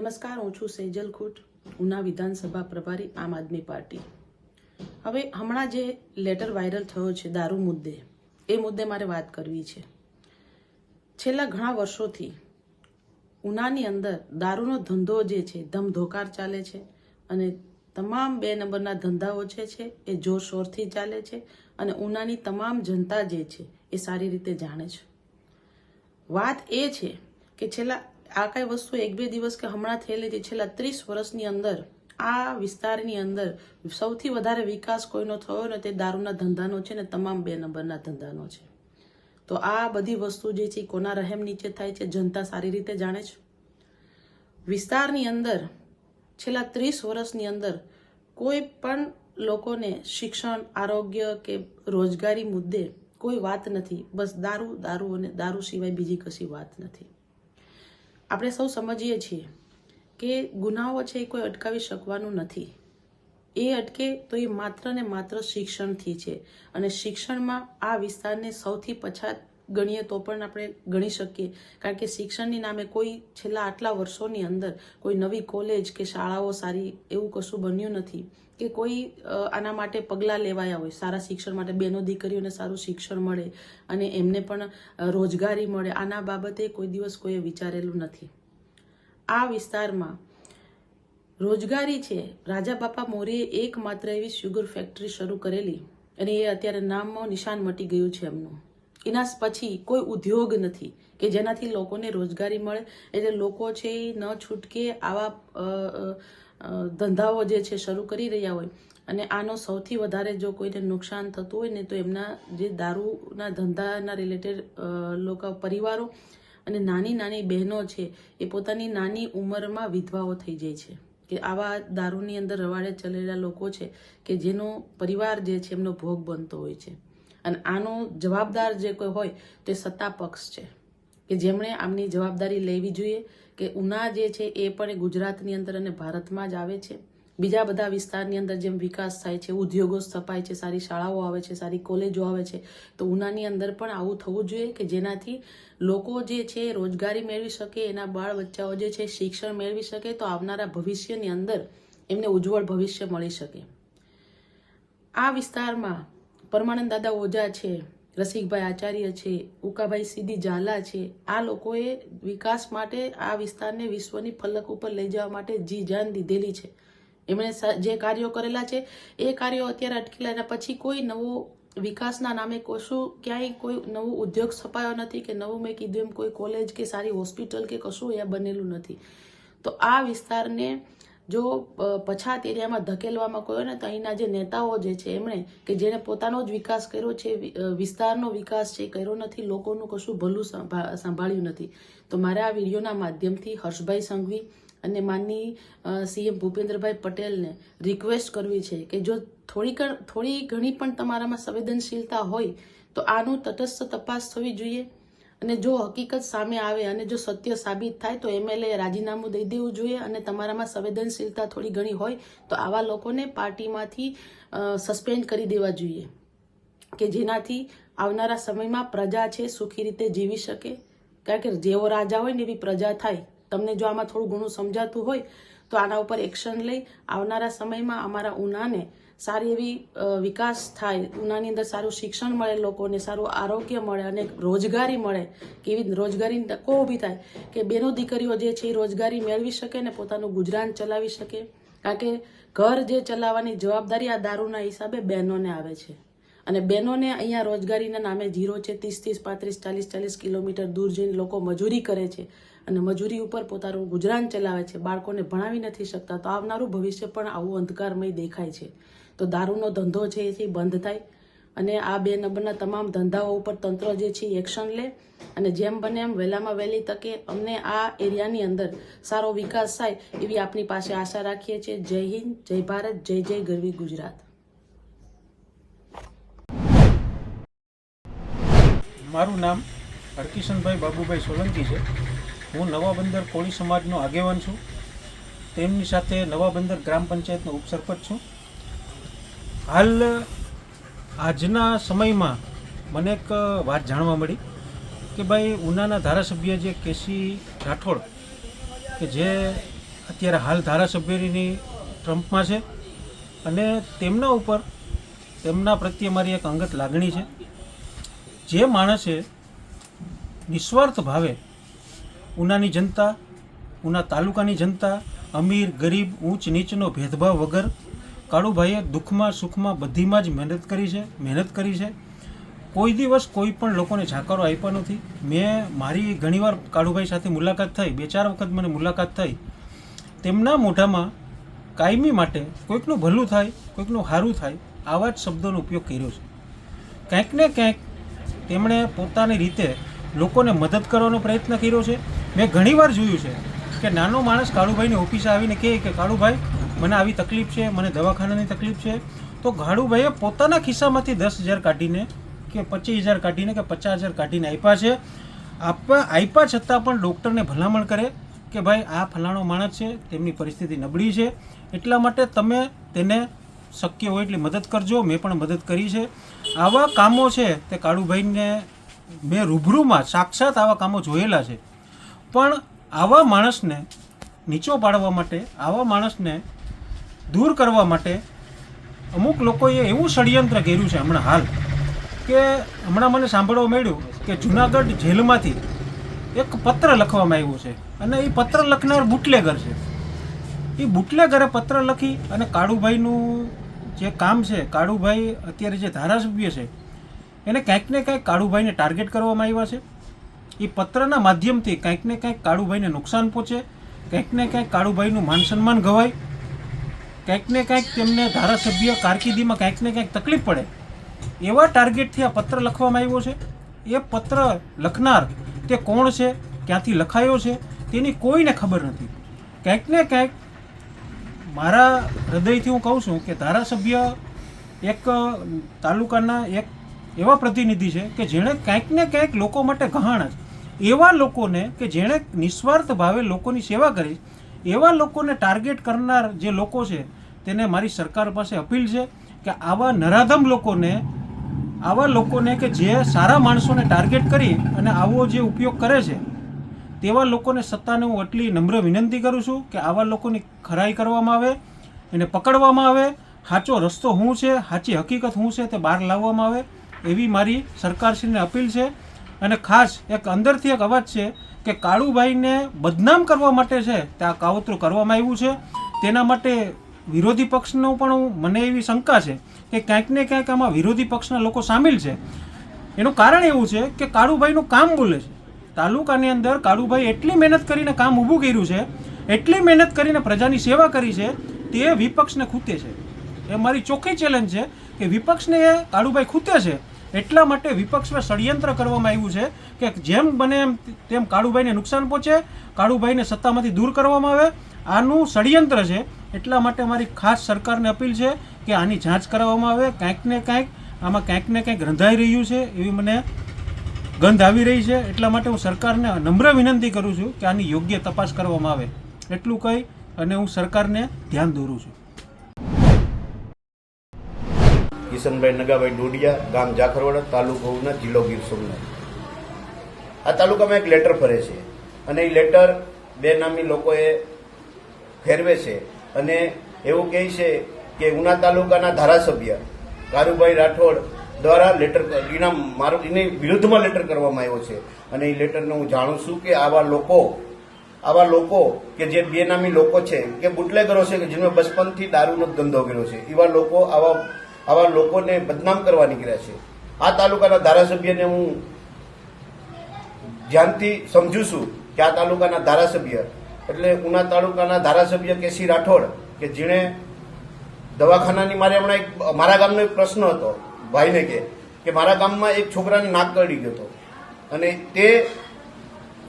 નમસ્કાર, હું છું સેજલ ખૂટ, ઉના વિધાનસભા પ્રભારી, આમ આદમી પાર્ટી. હવે હમણાં જે લેટર વાયરલ થયો છે, દારૂ મુદ્દે, એ મુદ્દે મારે વાત કરવી છે. છેલ્લા ઘણા વર્ષોથી ઉનાની અંદર દારૂનો ધંધો જે છે, ધમધોકાર ચાલે છે અને તમામ બે નંબરના ધંધાઓ છે છે, એ જોરશોરથી ચાલે છે અને ઉનાની તમામ જનતા જે છે, એ સારી રીતે જાણે છે. વાત એ છે કે છેલ્લા આ કઈ વસ્તુ એક બે દિવસ કે હમણાં થયેલી છે છેલ્લા ત્રીસ વર્ષની અંદર આ વિસ્તારની અંદર સૌથી વધારે વિકાસ કોઈનો થયો ને તે દારૂના ધંધાનો છે ને તમામ બે નંબરના ધંધાનો છે. તો આ બધી વસ્તુ જે છે કોના રહેમ નીચે થાય છે, જનતા સારી રીતે જાણે છે? વિસ્તારની અંદર છેલ્લા ત્રીસ વર્ષની અંદર કોઈ પણ લોકોને શિક્ષણ, આરોગ્ય કે રોજગારી મુદ્દે કોઈ વાત નથી. બસ દારૂ દારૂ અને દારૂ સિવાય બીજી કશી વાત નથી. આપણે સૌ સમજીએ છીએ કે ગુનાઓ છે એ કોઈ અટકાવી શકવાનું નથી. એ અટકે તો એ માત્ર ને માત્ર શિક્ષણથી છે. અને શિક્ષણમાં આ વિસ્તારને સૌથી પછાત ગણીએ તો પણ આપણે ગણી શકીએ. કારણ કે શિક્ષણની નામે કોઈ છેલ્લા આટલા વર્ષોની અંદર કોઈ નવી કોલેજ કે શાળાઓ સારી એવું કશું બન્યું નથી કે કોઈ આના માટે પગલાં લેવાયા હોય. સારા શિક્ષણ માટે બેનો દીકરીઓને સારું શિક્ષણ મળે અને એમને પણ રોજગારી મળે. આના બાબતે કોઈ દિવસ કોઈએ વિચારેલું નથી. આ વિસ્તારમાં રોજગારી છે. રાજા બાપા મોરીએ એકમાત્ર એવી શુગર ફેક્ટરી શરૂ કરેલી અને એ અત્યારે નામમાં નિશાન મટી ગયું છે એમનું. એના પછી કોઈ ઉદ્યોગ નથી, કે જેનાથી લોકોને રોજગારી મળે. એટલે લોકો છે એ ન છૂટકે આવા ધંધાઓ જે છે શરૂ કરી રહ્યા હોય. અને આનો સૌથી વધારે જો કોઈને નુકસાન થતું હોય ને તો એમના જે દારૂના ધંધાના રિલેટેડ લોકો, પરિવારો અને નાની નાની બહેનો છે, એ પોતાની નાની ઉંમરમાં વિધવાઓ થઈ જાય છે. કે આવા દારૂની અંદર રવાડે ચલેલા લોકો છે, કે જેનો પરિવાર જે છે એમનો ભોગ બનતો હોય છે. અને આનો જવાબદાર જે કોઈ હોય તે સત્તા પક્ષ છે. કે જેમણે આમની જવાબદારી લેવી જોઈએ કે ઉના જે છે એ પણ ગુજરાતની અંદર અને ભારતમાં જ આવે છે. બીજા બધા વિસ્તારની અંદર જેમ વિકાસ થાય છે, ઉદ્યોગો સ્થપાય છે, સારી શાળાઓ આવે છે, સારી કોલેજો આવે છે, તો ઉનાની અંદર પણ આવું થવું જોઈએ કે જેનાથી લોકો જે છે રોજગારી મેળવી શકે, એના બાળ બચ્ચાઓ જે છે શિક્ષણ મેળવી શકે, તો આવનારા ભવિષ્યની અંદર એમને ઉજ્જવળ ભવિષ્ય મળી શકે. આ વિસ્તારમાં પરમાનંદ દાદા ઓઝા છે, રસિકભાઈ આચાર્ય છે, ઉકાભાઈ સીધી ઝાલા છે, આ લોકોએ વિકાસ માટે આ વિસ્તારને વિશ્વની ફલક ઉપર લઈ જવા માટે જી જાન દીધેલી છે. એમણે જે કાર્યો કરેલા છે, એ કાર્યો અત્યારે અટકેલા એના પછી કોઈ નવો વિકાસના નામે કશું, ક્યાંય કોઈ નવું ઉદ્યોગ સ્થપાયો નથી કે નવું મેં કીધું એમ કોઈ કોલેજ કે સારી હોસ્પિટલ કે કશું અહીંયા બનેલું નથી. તો આ વિસ્તારને જો પછાત એરિયામાં ધકેલવામાં કોઈ ને, તો અહીંના જે નેતાઓ જે છે એમણે, કે જેણે પોતાનો જ વિકાસ કર્યો છે વિસ્તારનો વિકાસ છે, કર્યો નથી, લોકોનું કશું ભલું સંભા- સંભાળ્યું નથી. તો મારે આ વિડીયોના માધ્યમથી હર્ષભાઈ સંઘવી અને માનની સીએમ ભૂપેન્દ્રભાઈ પટેલને રિક્વેસ્ટ કરવી છે કે જો થોડી થોડી ઘણી પણ તમારામાં સંવેદનશીલતા હોય, તો આનું તટસ્થ તપાસ થવી જોઈએ. અને જો હકીકત સામે આવે અને જો સત્ય સાબિત થાય, તો એમએલએ રાજીનામું દઈ દેવું જોઈએ અને તમારામાં સંવેદનશીલતા થોડી ઘણી હોય, તો આવા લોકોને પાર્ટીમાંથી સસ્પેન્ડ કરી દેવા જોઈએ. કે જેનાથી આવનારા સમયમાં પ્રજા છે, સુખી રીતે જીવી શકે. કારણ કે જેવો રાજા હોય ને એવી પ્રજા થાય. તમને જો આમાં થોડું ઘણું સમજાતું હોય, તો આના ઉપર એક્શન લઈ આવનારા સમયમાં અમારા ઉનાને સારી એવી વિકાસ થાય, ઉનાની અંદર સારું શિક્ષણ મળે લોકોને, સારું આરોગ્ય મળે અને રોજગારી મળે, કેવી રોજગારીની તકો ઊભી થાય કે બેનો દીકરીઓ જે છે એ રોજગારી મેળવી શકે ને પોતાનું ગુજરાન ચલાવી શકે. કારણ કે ઘર જે ચલાવવાની જવાબદારી આ દારૂના હિસાબે બહેનોને આવે છે. અને બહેનોને અહીંયા રોજગારીના નામે જીરો છે ત્રીસ ત્રીસ પાંત્રીસ, ચાલીસ ચાલીસ કિલોમીટર દૂર જઈને લોકો મજૂરી કરે છે અને મજૂરી ઉપર પોતાનું ગુજરાન ચલાવે છે. બાળકોને ભણાવી નથી શકતા. તો આવનારું ભવિષ્ય પણ આવું અંધકારમય દેખાય છે. તો દારૂનો ધંધો છે એ બંધ થાય. અને આ બે નંબરના તમામ ધંધાઓ ઉપર તંત્ર જે છે એક્શન લે. અને જેમ બને એમ વહેલામાં વહેલી તકે અમને આ એરિયાની અંદર સારો વિકાસ થાય એવી આપની પાસે આશા રાખીએ છીએ. જય હિન્દ, જય ભારત, જય જય ગરવી ગુજરાત. મારું નામ હરકિશનભાઈ બાબુભાઈ સોલંકી છે. હું નવા બંદર કોળી સમાજનો આગેવાન છું. તેમની સાથે નવા બંદર ગ્રામ પંચાયતનો ઉપસરપંચ છું. હાલ, આજના સમયમાં મને એક વાત જાણવા મળી કે ભાઈ ઉનાના ધારાસભ્ય જે કેસી રાઠોડ, કે જે અત્યારે હાલ ધારાસભ્યની ટ્રમ્પમાં છે, અને તેમના ઉપર તેમના પ્રત્યે મારી એક અંગત લાગણી છે. જે માણસે નિસ્વાર્થ ભાવે ઉનાની જનતા, ઉના તાલુકાની જનતા, અમીર, ગરીબ, ઊંચ નીચનો ભેદભાવ વગર કાળુભાઈએ દુઃખમાં, સુખમાં બધીમાં જ મહેનત કરી છે, મહેનત કરી છે. કોઈ દિવસ કોઈ પણ લોકોને જાકારો આપ્યો નથી. મેં મારી ઘણીવાર કાળુભાઈ સાથે મુલાકાત થઈ, બે ચાર વખત મને મુલાકાત થઈ. તેમના મોઢામાં કાયમી માટે કોઈકનું ભલું થાય, કોઈકનું સારું થાય, આવા જ શબ્દોનો ઉપયોગ કર્યો છે. કંઈક ને કંઈક તેમણે પોતાની રીતે લોકોને મદદ કરવાનો પ્રયત્ન કર્યો છે. મેં ઘણીવાર જોયું છે કે નાનો માણસ કાળુભાઈની ઓફિસે આવીને કહે કે, કાળુભાઈ મને આવી તકલીફ છે, મને દવાખાનાની તકલીફ છે. તો કાળુભાઈએ પોતાના ખિસ્સામાંથી દસ હજાર કાઢીને કે પચીસ હજાર કાઢીને કે પચાસ હજાર કાઢીને આપ્યા છે. આપવા, આપ્યા છતાં પણ ડૉક્ટરને ભલામણ કરે કે ભાઈ આ ફલાણો માણસ છે, તેમની પરિસ્થિતિ નબળી છે. એટલા માટે તમે તેને શક્ય હોય એટલી મદદ કરજો, મેં પણ મદદ કરી છે. આવા કામો છે તે કાળુભાઈને મેં રૂબરૂમાં સાક્ષાત આવા કામો જોયેલા છે. પણ આવા માણસને નીચો પાડવા માટે, આવા માણસને દૂર કરવા માટે અમુક લોકોએ એવું ષડયંત્ર કર્યું છે હમણાં હાલ, કે હમણાં મને સાંભળવા મળ્યું કે જુનાગઢ જેલમાંથી એક પત્ર લખવામાં આવ્યો છે અને એ પત્ર લખનાર બુટલેગર છે. એ બુટલેગરે પત્ર લખી અને કાળુભાઈનું જે કામ છે, કાળુભાઈ અત્યારે જે ધારાસભ્ય છે, એને કંઈક ને કંઈક કાળુભાઈને ટાર્ગેટ કરવામાં આવ્યા છે. એ પત્રના માધ્યમથી કંઈક ને કંઈક કાળુભાઈને નુકસાન પહોંચે, કંઈક ને કંઈક કાળુભાઈનું માન સન્માન ગવાય કંઈક ને કંઈક તેમને ધારાસભ્ય કારકિર્દીમાં કંઈક ને કંઈક તકલીફ પડે. એવા ટાર્ગેટથી આ પત્ર લખવામાં આવ્યો છે. એ પત્ર લખનાર તે કોણ છે? ક્યાંથી લખાયો છે? તેની કોઈને ખબર નથી. કંઈક ને કંઈક મારા હૃદયથી હું કહું છું કે ધારાસભ્ય એક તાલુકાના એક એવા પ્રતિનિધિ છે કે જેણે કંઈક ને કંઈક લોકો માટે ગહાણ એવા લોકોને કે જેણે નિસ્વાર્થ ભાવે લોકોની સેવા કરી, એવા લોકોને ટાર્ગેટ કરનાર જે લોકો છે તેને મારી સરકાર પાસે અપીલ છે કે આવા નરાધમ લોકોને, આવા લોકોને કે જે સારા માણસોને ટાર્ગેટ કરી અને આવો જે ઉપયોગ કરે છે, તેવા લોકોને સત્તાને હું એટલી નમ્ર વિનંતી કરું છું કે આવા લોકોની ખરાઈ કરવામાં આવે, એને પકડવામાં આવે, સાચો રસ્તો શું છે, સાચી હકીકત શું છે તે બહાર લાવવામાં આવે, એવી મારી સરકારશ્રીને અપીલ છે. અને ખાસ એક અંદરથી એક અવાજ છે કે કાળુભાઈને બદનામ કરવા માટે છે તે આ કાવતરું કરવામાં આવ્યું છે. તેના માટે વિરોધી પક્ષનો પણ મને એવી શંકા છે કે ક્યાંક ને ક્યાંક આમાં વિરોધી પક્ષના લોકો સામેલ છે. એનું કારણ એવું છે કે કાળુભાઈનું કામ બોલે છે. તાલુકાની અંદર કાળુભાઈ એટલી મહેનત કરીને કામ ઊભું કર્યું છે, એટલી મહેનત કરીને પ્રજાની સેવા કરી છે, તે વિપક્ષને ખૂતે છે. એ મારી ચોખ્ખી ચેલેન્જ છે કે વિપક્ષને એ કાળુભાઈ ખૂતે છે એટલા માટે વિપક્ષમાં ષડયંત્ર કરવામાં આવ્યું છે કે જેમ બને એમ તેમ કાળુભાઈને નુકસાન પહોંચે, કાળુભાઈને સત્તામાંથી દૂર કરવામાં આવે. આનું ષડયંત્ર છે એટલા માટે મારી ખાસ સરકારને અપીલ છે કે આની જાંચ કરાવવામાં આવે, કાંઈક ને કાંઈક આમાં કાંઈક ને કાંઈક રંધાઈ રહ્યું છે એવી મને ગંધ આવી રહી છે. એટલા માટે હું સરકારને નમ્ર વિનંતી કરું છું કે આની યોગ્ય તપાસ કરવામાં આવે. એટલું કહી અને હું સરકારને ધ્યાન દોરું છું. કિશનભાઈ નગાભાઈ ડોડિયા, ગામ જાખરવાડા, તાલુકો ઉના, જિલ્લો ગીર સોમનાથ. આ તાલુકામાં એક લેટર ફરે છે અને એ લેટર બે નામી લોકોએ ફેરવે છે. અને એવું કહે છે કે ઉના તાલુકાના ધારાસભ્ય કારુભાઈ રાઠોડ દ્વારા લેટર એના મારું, એની વિરુદ્ધમાં લેટર કરવામાં આવ્યો છે. અને એ લેટરને હું જાણું છું કે આવા લોકો આવા લોકો કે જે બેનામી લોકો છે, કે બુટલેગરો છે કે જેમને બચપનથી દારૂનો ધંધો કર્યો છે, એવા લોકો આવા આવા લોકોને બદનામ કરવા નીકળ્યા છે. આ તાલુકાના ધારાસભ્યને હું ધ્યાનથી સમજુ છું કે આ તાલુકાના ધારાસભ્ય એટલે ઉના તાલુકાના ધારાસભ્ય કેસી રાઠોડ કે જેણે દવાખાનાની મારે હમણાં એક, મારા ગામનો એક પ્રશ્ન હતો, ભાઈને કે કે મારા ગામમાં એક છોકરાને નાક કરડી ગયો હતો. અને તે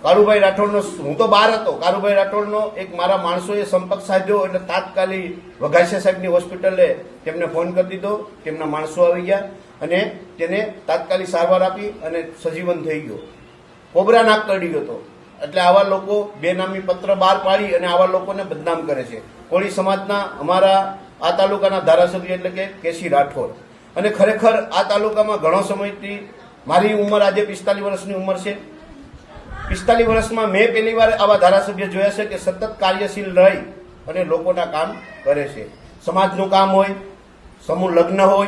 કાળુભાઈ રાઠોડનો હું તો બહાર હતો કાળુભાઈ રાઠોડનો એક મારા માણસોએ સંપર્ક સાધ્યો એટલે તાત્કાલિક વઘાસિયા સાહેબની હોસ્પિટલે તેમને ફોન કરી દીધો, તેમના માણસો આવી ગયા અને તેને તાત્કાલિક સારવાર આપી અને સજીવન થઈ ગયો. કોબરા નાક કરડી ગયો હતો. એટલે આવા લોકો બેનામી પત્ર બહાર પાડી અને આવા લોકોને બદનામ કરે છે. કોળી સમાજના અમારા આ તાલુકાના ધારાસભ્ય એટલે કે કેસી રાઠોડ. અને ખરેખર આ તાલુકામાં ઘણો સમયથી મારી ઉંમર આજે પિસ્તાલીસ વર્ષની ઉંમર છે. પિસ્તાલીસ વર્ષમાં મેં પહેલી વાર આવા ધારાસભ્ય જોયા છે કે સતત કાર્યશીલ રહી અને લોકોના કામ કરે છે. સમાજનું કામ હોય, સમૂહ લગ્ન હોય,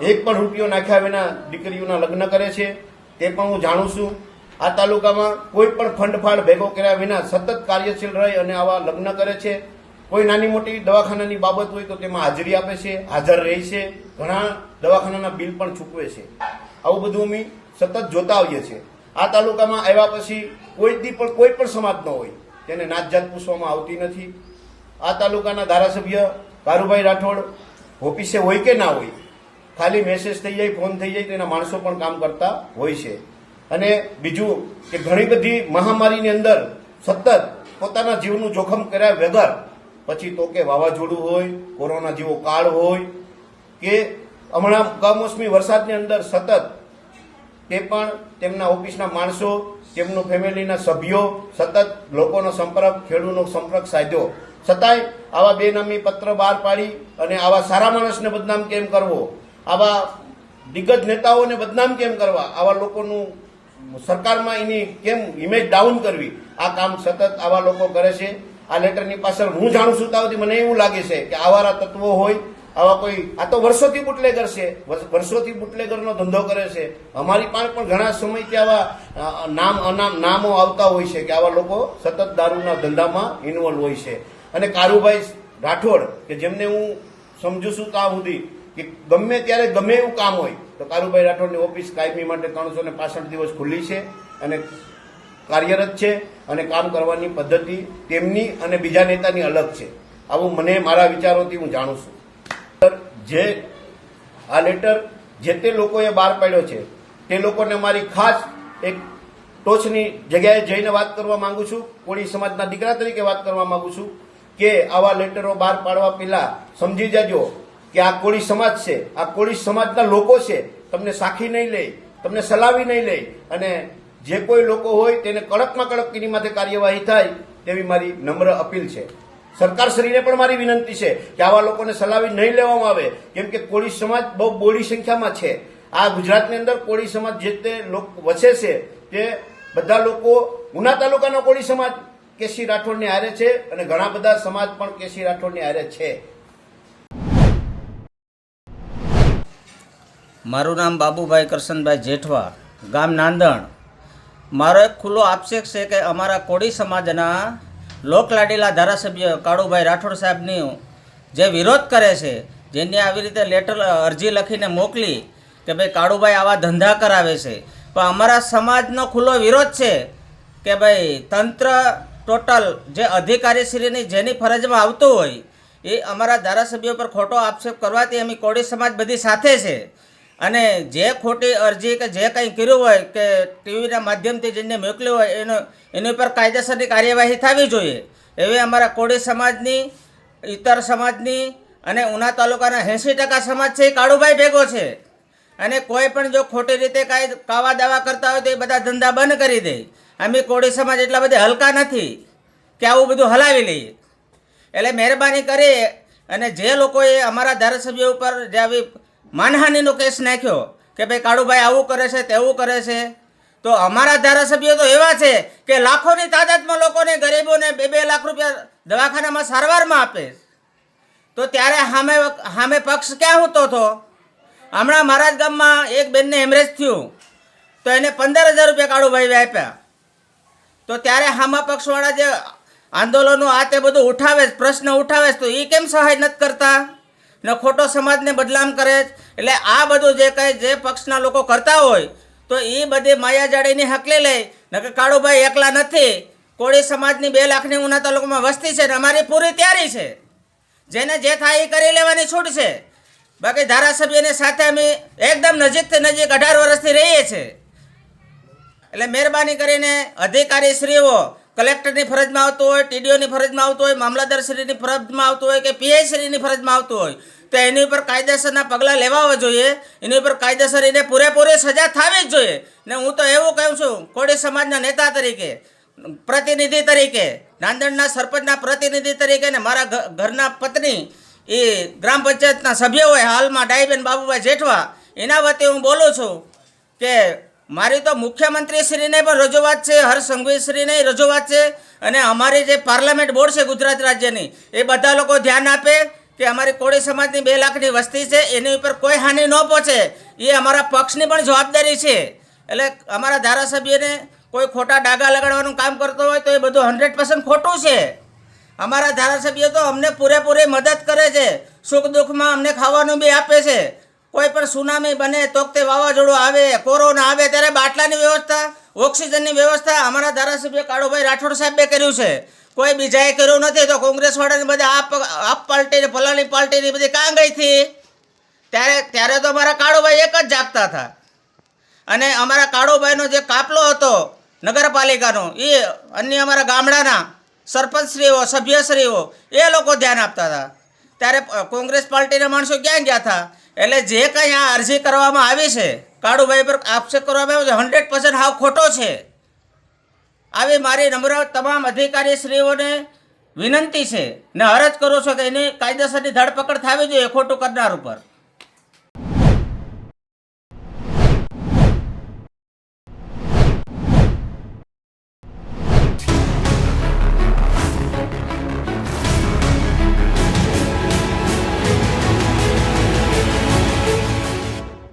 એક પણ રૂપિયો નાખ્યા વિના દીકરીઓના લગ્ન કરે છે. તે પણ હું જાણું છું. આ તાલુકામાં કોઈ પણ ફંડફાળ ભેગો કર્યા વિના સતત કાર્યશીલ રહી અને આવા લગ્ન કરે છે. કોઈ નાની મોટી દવાખાનાની બાબત હોય તો તેમાં હાજરી આપે છે, હાજર રહે છે. ઘણા દવાખાનાના બિલ પણ ચૂકવે છે. આવું બધું અમે સતત જોતા આવીએ છીએ. આ તાલુકામાં આવ્યા પછી કોઈ પણ કોઈ પણ સમાજનો હોય, તેને નાતજાત પૂછવામાં આવતી નથી. આ તાલુકાના ધારાસભ્ય કારુભાઈ રાઠોડ ઓફિસે હોય કે ના હોય, ખાલી મેસેજ થઈ જાય ફોન થઈ જાય, તેના માણસો પણ કામ કરતા હોય છે. અને બીજું કે ઘણી બધી મહામારીની અંદર સતત પોતાના જીવનું જોખમ કર્યા વગર પછી તો કે વાવાઝોડું હોય, કોરોના જેવો કાળ હોય, કે હમણાં કમોસમી વરસાદની અંદર સતત તે પણ તેમના ઓફિસના માણસો, તેમનું ફેમિલીના સભ્યો, સતત લોકોનો સંપર્ક, ખેડૂતનો સંપર્ક સાધ્યો. છતાંય આવા બેનામી પત્ર બહાર પાડી અને આવા સારા માણસને બદનામ કેમ કરવો? આવા દિગ્ગજ નેતાઓને બદનામ કેમ કરવા? આવા લોકોનું સરકારમાં એની કેમ ઇમેજ ડાઉન કરવી? આ કામ સતત આવા લોકો કરે છે. આ લેટરની પાછળ હું જાણું છું ત્યાંથી મને એવું લાગે છે કે આવારા તત્વો હોય, આવા કોઈ, આ તો વર્ષોથી બુટલેગર છે. વર્ષોથી બુટલેગરનો ધંધો કરે છે. અમારી પાસે પણ ઘણા સમયથી આવા નામ, અનામ, નામો આવતા હોય છે કે આવા લોકો સતત દારૂના ધંધામાં ઇન્વોલ્વ હોય છે. અને કારુભાઈ રાઠોડ, કે જેમને હું સમજુ છું ત્યાં સુધી કે ગમે ત્યારે ગમે એવું કામ હોય, તો કારુભાઈ રાઠોડની ઓફિસ કાયમી માટે ત્રણસો ને પાસઠ દિવસ ખુલ્લી છે અને કાર્યરત છે અને કામ કરવાની પદ્ધતિ તેમની અને બીજા નેતાની અલગ છે. આવું મને મારા વિચારોથી હું જાણું છું. જે, આ લેટર જે તે લોકોએ બહાર પાડ્યો છે, તે લોકોને મારી ખાસ એક ટોચની જગ્યાએ જઈને વાત કરવા માંગુ છું. કોળી સમાજના દીકરા તરીકે વાત કરવા માંગુ છું કે આવા લેટરો બહાર પાડવા પહેલા સમજી જજો કે આ કોળી સમાજ છે, આ કોળી સમાજના લોકો છે, તમને સાખી નહીં લે, તમને સલાવી નહીં લે અને જે કોઈ લોકો હોય તેને કડકમાં કડક તેની માથે કાર્યવાહી થાય તેવી મારી નમ્ર અપીલ છે. સરકારશ્રીને પણ મારી વિનંતી છે કે આવા લોકોને સલાવી નહીં લેવામાં આવે, કેમ કે કોળી સમાજ બહુ બોડી સંખ્યામાં છે. આ ગુજરાતની અંદર કોળી સમાજ જે તે વસે છે તે બધા લોકો ઉના તાલુકાનો કોળી સમાજ, કેસી રાઠોડની હારે છે અને ઘણા બધા સમાજ પણ કેસી રાઠોડની હારે છે. મારું નામ બાબુભાઈ કરશનભાઈ જેઠવા, ગામ નાંદણ. મારો એક ખુલ્લો આક્ષેપ છે કે અમારા કોળી સમાજના લોકલાડીલા ધારાસભ્ય કાળુભાઈ રાઠોડ સાહેબની જે વિરોધ કરે છે, જેની આવી રીતે લેટર અરજી લખીને મોકલી કે ભાઈ કાળુભાઈ આવા ધંધા કરાવે છે. પણ અમારા સમાજનો ખુલ્લો વિરોધ છે કે ભાઈ તંત્ર ટોટલ જે અધિકારીશ્રીની જેની ફરજમાં આવતું હોય, એ અમારા ધારાસભ્યો પર ખોટો આક્ષેપ કરવાથી અમે કોળી સમાજ બધી સાથે છે. અને જે ખોટી અરજી કે જે કંઈ કર્યું હોય કે ટીવીના માધ્યમથી જેને મોકલ્યું હોય એનો, એની ઉપર કાયદેસરની કાર્યવાહી થવી જોઈએ. એવી અમારા કોળી સમાજની ઇતર સમાજની અને ઉના તાલુકાના એંસી ટકા સમાજ છે એ કાળુભાઈ ભેગો છે. અને કોઈ પણ જો ખોટી રીતે કાંઈ કાવા દાવા કરતા હોય તો એ બધા ધંધા બંધ કરી દે. અમે કોળી સમાજ એટલા બધા હલકા નથી કે આવું બધું હલાવી લઈએ. એટલે મહેરબાની કરી અને જે લોકોએ અમારા ધારાસભ્ય ઉપર જે આવી માનહાનિનો કેસ નાખ્યો કે ભાઈ કાળુભાઈ આવું કરે છે, તેવું કરે છે. તો અમારા ધારાસભ્યો તો એવા છે કે લાખોની તાદાદમાં લોકોને, ગરીબોને બે બે લાખ રૂપિયા દવાખાનામાં સારવારમાં આપે. તો ત્યારે સામે સામે પક્ષ ક્યાં હોતો હતો હમણાં મારા ગામમાં એક બેનને હેમરેજ થયું. તો એને પંદર હજાર રૂપિયા કાળુભાઈ આપ્યા. તો ત્યારે હામા પક્ષવાળા જે આંદોલનો આ તે બધું ઉઠાવે પ્રશ્ન ઉઠાવે તો એ કેમ સહાય નથી કરતા? ને ખોટો સમાજને બદનામ કરે એટલે આ બધું જે કંઈ જે પક્ષના લોકો કરતા હોય, તો એ બધી માયાજાળીની હકલી લે. નકર કાળુભાઈ એકલા નથી. કોળી સમાજની બે લાખની ઉના તાલુકામાં વસ્તી છે ને અમારી પૂરી તૈયારી છે. જેને જે થાય એ કરી લેવાની છૂટ છે. બાકી ધારાસભ્યની સાથે અમે એકદમ નજીકથી નજીક અઢાર વર્ષથી રહીએ છીએ. એટલે મહેરબાની કરીને અધિકારી શ્રીઓ કલેક્ટરની ફરજમાં આવતું હોય, ટીડીઓની ફરજમાં આવતું હોય મામલતદારશ્રીની ફરજમાં આવતું હોય કે પીઆઈશ્રીની ફરજમાં આવતું હોય, તો એની ઉપર કાયદેસરના પગલાં લેવા જોઈએ. એની ઉપર કાયદેસર એને પૂરેપૂરી સજા થવી જ જોઈએ. ને હું તો એવું કહું છું, કોળી સમાજના નેતા તરીકે, પ્રતિનિધિ તરીકે, નાંદણના સરપંચના પ્રતિનિધિ તરીકે ને મારા ઘરના પત્ની, એ ગ્રામ પંચાયતના સભ્ય હોય, હાલમાં ડાયબેન બાબુભાઈ જેઠવા, એના વતી હું બોલું છું કે મારી તો મુખ્યમંત્રીશ્રીને પણ રજૂઆત છે હર્ષ રજૂઆત છે અને અમારી જે પાર્લામેન્ટ બોર્ડ છે ગુજરાત રાજ્યની, એ બધા લોકો ધ્યાન આપે કે અમારી કોળી સમાજની બે લાખની વસ્તી છે, એની ઉપર કોઈ હાનિ ન પહોંચે. એ અમારા પક્ષની પણ જવાબદારી છે. એટલે અમારા ધારાસભ્યને કોઈ ખોટા ડાગા લગાડવાનું કામ કરતો હોય તો એ બધું હંડ્રેડ પર્સન્ટ ખોટું છે. અમારા ધારાસભ્ય તો અમને પૂરેપૂરી મદદ કરે છે, સુખ દુઃખમાં અમને ખાવાનું બી આપે છે. કોઈ પણ સુનામી બને તો તે વાવાઝોડું આવે, કોરોના આવે ત્યારે બાટલાની વ્યવસ્થા, ઓક્સિજનની વ્યવસ્થા અમારા ધારાસભ્ય કાળુભાઈ રાઠોડ સાહેબે કર્યું છે. કોઈ બીજાએ કર્યું નથી તો કોંગ્રેસવાળાની બધા આપ આપ પાર્ટી ફલાણી પાર્ટીની બધી કાં ગઈ હતી ત્યારે ત્યારે તો અમારા કાળુભાઈ એક જ જાગતા હતા. અને અમારા કાળુભાઈનો જે કાફલો હતો નગરપાલિકાનો, એ અન્ય અમારા ગામડાના સરપંચશ્રીઓ, સભ્યશ્રીઓ, એ લોકો ધ્યાન આપતા હતા. ત્યારે કોંગ્રેસ પાર્ટીના માણસો ક્યાં ગયા હતા? એટલે જે કંઈ આ અરજી કરવામાં આવી છે, કાળુભાઈ પર આક્ષેપ કરવામાં આવ્યો છે, હંડ્રેડ પર્સન્ટ હાવ ખોટો છે. આવી મારી નમ્ર તમામ અધિકારી શ્રીઓને વિનંતી છે ને અરજ કરું છું કે એની કાયદેસરની ધરપકડ થવી જોઈએ ખોટું કરનાર ઉપર.